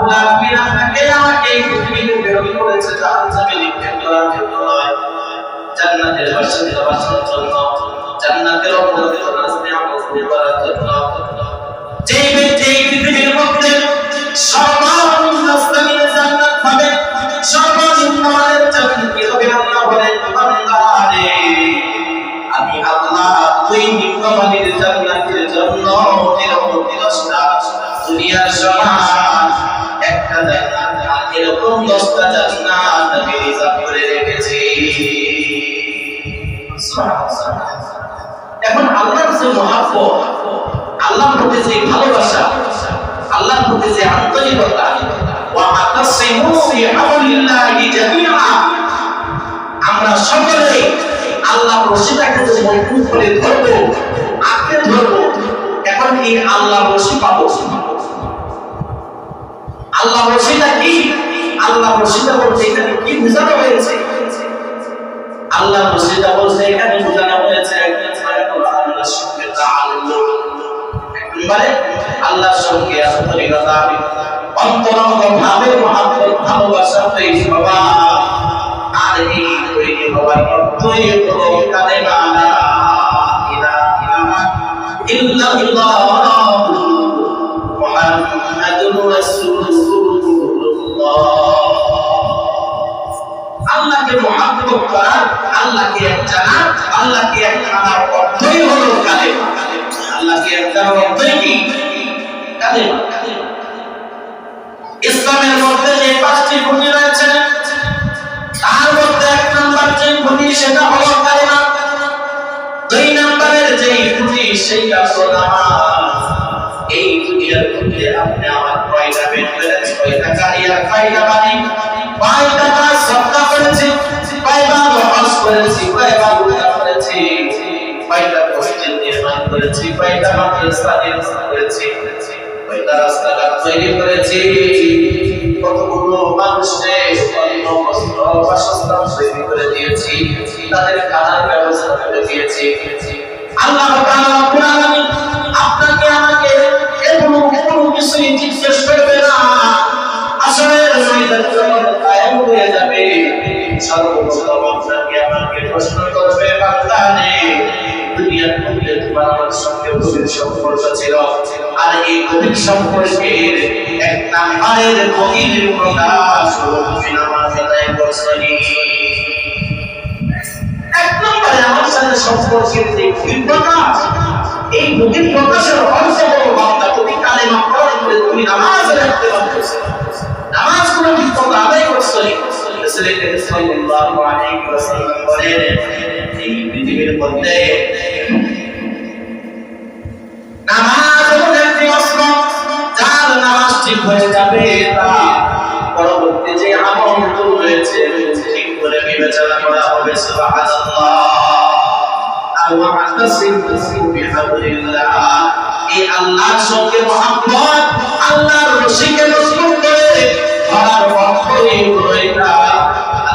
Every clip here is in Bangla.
রাব্বুল আলামিন আপনাকে আমাকে এই পৃথিবীতে প্রেরণ করেছে জাহান্নামে নিক্ষেপ করার জন্য নয়। জান্নাতের বাসিন্দা বাঁচানোর জন্য জান্নাতের অপরাধের রাস্তায় আমাদের করার জন্য যেই ব্যক্তি এই পৃথিবীর মধ্যে সর্বনিম্ন দশটা জান্নাত আমি রিজার্ভ করে রেখেছি এখন আল্লাহর যে মহাব্বত, আল্লাহর প্রতি যে ভালোবাসা, আল্লাহর প্রতি যে আন্তরিকতা আমরা সকলে আল্লাহ রশিটাকে যদি মজবুত করে ধরবো, আঁকড়ে ধরবো, এখন এই আল্লাহ রশি পাবো। আল্লাহ রশিটা কি? আল্লাহ রশিটা বলতে এখানে কি বোঝানো হয়েছে? আল্লাহ রশিটা বলতে এখানে বোঝানো হয়েছে আল্লাহর আল্লাহকে মহাব্বত করা আল্লাহকে এক ইসলামের মধ্যে যে পাঁচটি খুঁটি রয়েছে, তার মধ্যে এক নাম্বার যে খুঁটি সেটা হলো কালেমা। দুই নাম্বারের যে খুঁটি সেইটা হলো এই দুনিয়ার মধ্যে আপনি আমার কয়টা বের করেছি কয়টা কারিয়া কয়টা বাণী? করেছি কয়বার হজ করেছি কয়বার উল্টা করেছি কয়টা মসজিদ নির্মাণ করেছি কয়টা মাদ্রাসা নির্মাণ করেছি কয়টা রাস্তাঘাট তৈরি করেছি। কতগুলো মানুষকে অন্ন বস্ত্র, বাসস্থান তৈরি করে দিয়েছি, তাদের খানার ব্যবস্থা করে দিয়েছি। আল্লাহ তাআলা আপনাকে আমাকে এগুলো কোনো কিছুই জিজ্ঞেস করবে না। আসলে সর্বপ্রথম আপনাকে আমাকে প্রশ্ন করবে বান্দা দুনিয়ার মধ্যে তোমার আমার সঙ্গে গভীর সম্পর্ক ছিল আর এই গভীর সম্পর্কের এক নাম্বারের গভীর প্রকাশ হলো তুমি নামাজ আদায় করছনি এক নম্বরে আমার সাথে সম্পর্কের যে গভীর প্রকাশ এই গভীর প্রকাশের অংশ হলো বান্দা তুমি কালেমা পড়ার করে তুমি নামাজ রাখতে পারছ নামাজ কোনো ঠিক মতো আদায় করছ নি সাল্লাল্লাহু আলাইহি ওয়াসাল্লাম বলেন এই পৃথিবীর মধ্যে নামাজ এমন একটি অস্ত্র যার নামাজ ঠিক হয়ে যাবে তা পরবর্তী যে আমলগুলো রয়েছে ঠিক করে বিবেচনা করা হবে সুবহানাল্লাহ এই আল্লাহর সঙ্গে মহব্বত, আল্লাহর রশিকে মজবুত করে ধরার অর্থই হলো এটা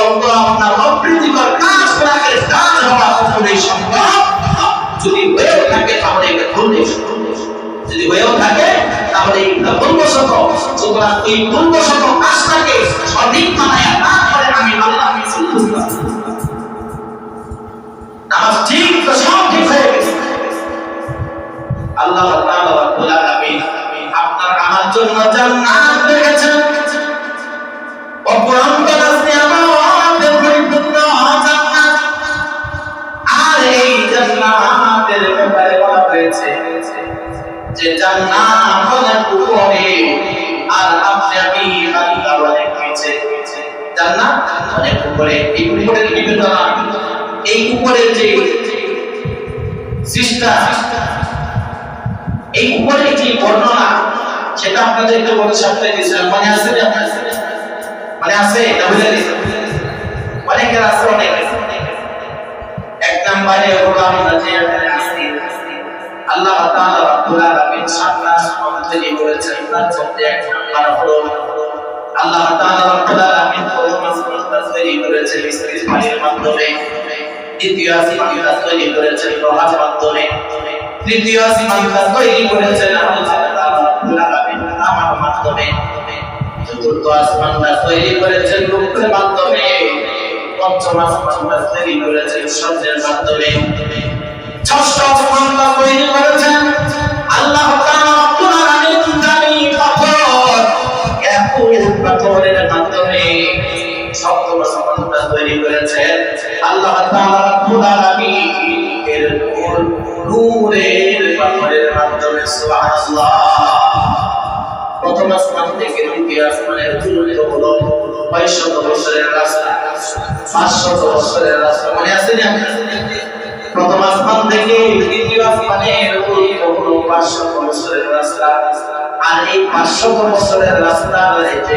অল্প আপনার অপ্রীতিকর কাজ করাকে কাজ হওয়া কখনোই সম্ভব। যদি হয়েও থাকে, তাহলে এটা ভুলবশত যদি হয়েও থাকে, তাহলে এটা ভুলবশত সুতরাং এই ভুলবশত কাজটাকে সঠিক মানায় তারপরে আমি আল্লাহ নামাজ ঠিক তো সব ঠিক হয়ে গেছে। আল্লাহ তাআলা রাব্বুল আলামিন আপনার আমার জন্য জান্নাত রেখেছেন অপরন্ত জান্নাত, অনেক উপরে। এই উপরের বিবেচনা এই উপরের যে সৃষ্টা, এই উপরে যে বর্ণনা, সেটা আপনাদেরকে বলে সপ্তাহে দিয়েছিলাম। মনে আছে না আপনার? আছে? অনেকের আছে, অনেক এক নম্বরে হলো আমরা যে আল্লাহ তাআলা রাব্বুল আলামিন সাতটা আসমান তৈরি করেছেন তার মধ্যে এক নাম্বার হলো আল্লাহ তাআলা রাব্বুল আলামিন প্রথম তৈরি করেছেন ইসরাইল পানির মাধ্যমে। দ্বিতীয় আসমানটা তৈরি করেছেন লোহার মাধ্যমে। তৃতীয় আসমানটা তৈরি করেছেন আমার মাধ্যমে। চতুর্থ আসমানটা তৈরি করেছেন রূপের মাধ্যমে। পঞ্চম আসমানটা তৈরি করেছেন সূর্যের মাধ্যমে। ষষ্ঠ আসমানটা তৈরি করেছেন আল্লাহ পাথর একুল পাথরের মাধ্যমে। সপ্তম আসমানটা তৈরি করেছেন। আল্লাহ মাধ্যমে প্রথম আসমান থেকে দ্বিতীয় আসমানের দূরত্ব হলো কয়শত বছরের রাস্তা, পাঁচশত বছরের রাস্তা। মনে আছে না? প্রথম আসমান থেকে দ্বিতীয় আসমানের দূরত্ব হলো পাঁচশত বছরের রাস্তা। আর এই পাঁচশত বছরের রাস্তা যে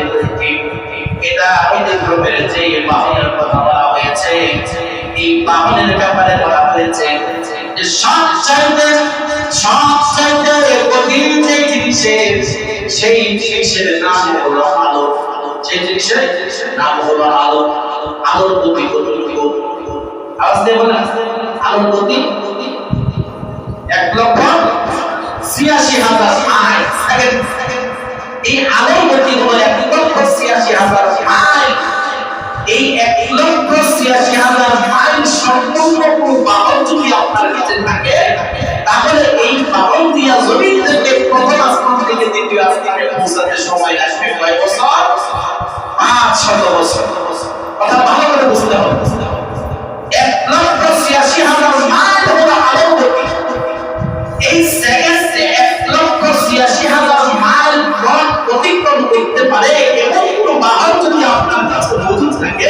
এটা অতিক্রমের যে বাহনের কথা বলা হয়েছে, এই বাহনের ব্যাপারে বলা হয়েছে যে সব চাইতে সব চাইতে কঠিন যে জিনিসের সেই জিনিসের নাম হলো আলো। সেই জিনিসের নাম হলো আলো। আলোর গতি কতটুকু আওয়াজ দিয়ে আলোর গতি এক লক্ষ ছিয়াশি হাজার সেকেন্ড। এই আলোর গতি হলো এক ছিয়াশি হাজার মাইল সম্পূর্ণ কোনো বাহন যদি আপনার কাছে থাকে, তাহলে এই বাহন দিয়া জমিন থেকে প্রথম আসমান থেকে দ্বিতীয় আসমানে পৌঁছাতে সময় লাগবে কয় বছর? পাঁচ শত বছর। কথা ভালো করে বুঝতে হবে। এক লক্ষ ছিয়াশি হাজার মাইল হলো আলোর এই সেকেন্ডে এক লক্ষ ছিয়াশি হাজার মাইল পথ অতিক্রম করতে পারে এবং কোনো বাহন যদি আপনার কাছে মজুদ থাকে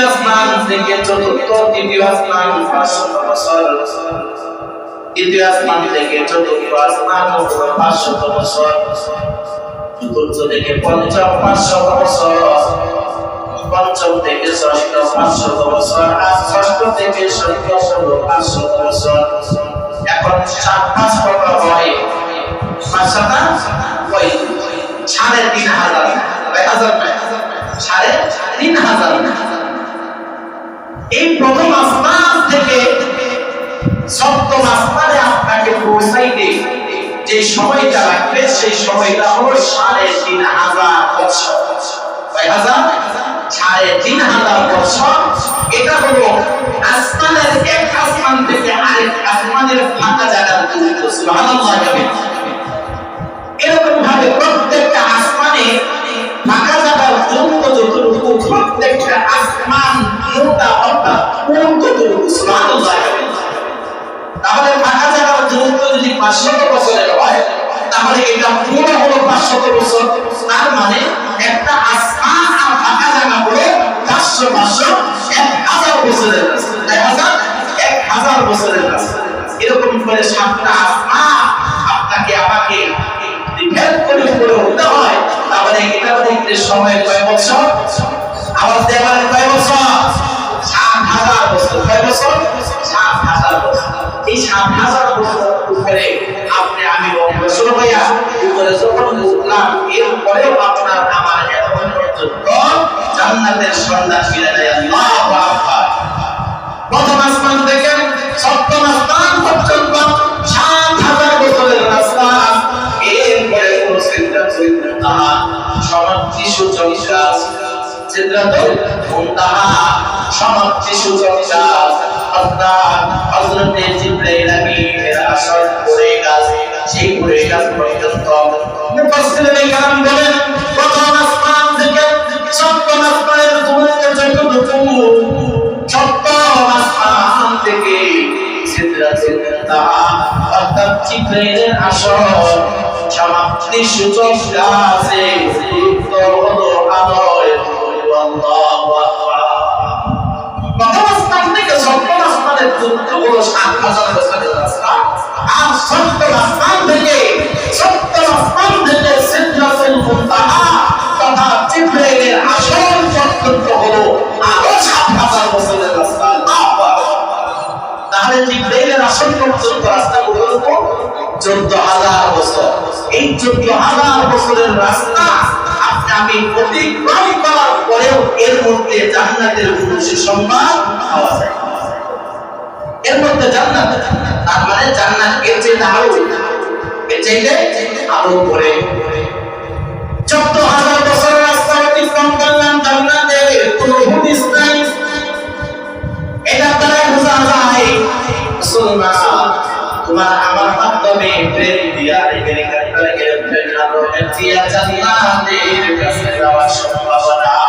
দ্বিতীয় আসমান থেকে চতুর্থ শত বছর দ্বিতীয় আসমান থেকে চতুর্থ আসমান পাঁচ শত বছর চতুর্থ থেকে পঞ্চম, পাঁচ শত বছর পঞ্চম থেকে ষষ্ঠ, পাঁচ শত বছর আর ষষ্ঠ থেকে সপ্তম হলো পাঁচ শত বছর এখন সাত, পাঁচ কত হয়? পাঁচ, সাতা ওই সাড়ে তিন হাজার। কয় হাজার? সাড়ে তিন হাজার। এই প্রথম আসমান থেকে সপ্তম আসমানে আপনাকে পৌঁছাইতে যে সময়টা লাগবে, সেই সময়টা হলো সাড়ে তিন হাজার বছর এক আসমান থেকে আরেক আসমানের ফাঁকা প্রত্যেকটা আসমানে ফাঁকা প্রত্যেকটা আসমান মোটা তাহলে ফাঁকা জায়গার দূরত্ব যদি পাঁচশত বছরের হয়, তাহলে এটা পুরো হলো পাঁচশত বছর। তার মানে একটা আসমান আর ফাঁকা জায়গা হলো পাঁচশো পাঁচশো, এক হাজার বছরের এক হাজার এক হাজার বছরের রাস্তা। এরকম করে সাতটা আসমান আপনাকে, আমাকে ভেদ করে উপরে উঠতে হয়। তাহলে এটা দেখতে সময় কয় বছর? আওয়াজ দেওয়ার কয় বছর? হাজার বছর, কয় বছর? সাত হাজার বছর। এই সাত হাজার বছর উপরে আপনি আমি বছর ভাইয়া, উপরে যখন উঠলাম, এরপরেও আপনার আমার এত পর্যন্ত জান্নাতের সন্ধান ফিরে দেয় আল্লাহু আকবার। প্রথম আসমান থেকে সপ্তম আসমান পর্যন্ত সাত হাজার বছরের রাস্তা। এরপরে কোনো চিন্তা চিন্তা সমাপ্তি সূচক গাছ সিদরাতুল মুনতাহা সমাপ্তি সূচক গাছ অর্থাৎ হযরতে জিবরাইল আমিনের আসর করে গাছ সেই করে গাছ পর্যন্ত মুফাসসিরিনে কালাম বলেন, প্রথম আসমান থেকে সপ্তম আসমানের দূরত্ব যতটুকু সপ্তম আসমান থেকে সমাপ্তি সূচক গাছে দূরত্ব হলো সাত হাজার বছরের রাস্তা, আর সপ্তম আসমান থেকে সপ্তম আসমান থেকে সিদরাতুল মুনতাহা তথা জিবরাইলের আসল পর্যন্ত হলো আরও সাত হাজার বছরের রাস্তা। তাহলে জিবরাইলের আসল পর্যন্ত রাস্তা কত চোদ্দ হাজার বছর। এই চোদ্দ হাজার বছরের রাস্তা আমি অতিক্রম করার পরেও এর মধ্যে জান্নাতের পুরুষের সম্মান পাওয়া যায়। এর মধ্যে জান্নাত। তার মানে জান্নাত এর চেয়ে আরও এর চাইতে আরও পরে চোদ্দ হাজার বছর রাস্তা অতিক্রম করলাম জান্নাতের কোনো হুদিস নাই এটা দ্বারা বোঝা যায়। মুসলমান, তোমার আমার মাধ্যমে প্রেম দিয়া গেলে প্রেম দিয়া জান্নাতের কাছে যাওয়ার সম্ভাবনা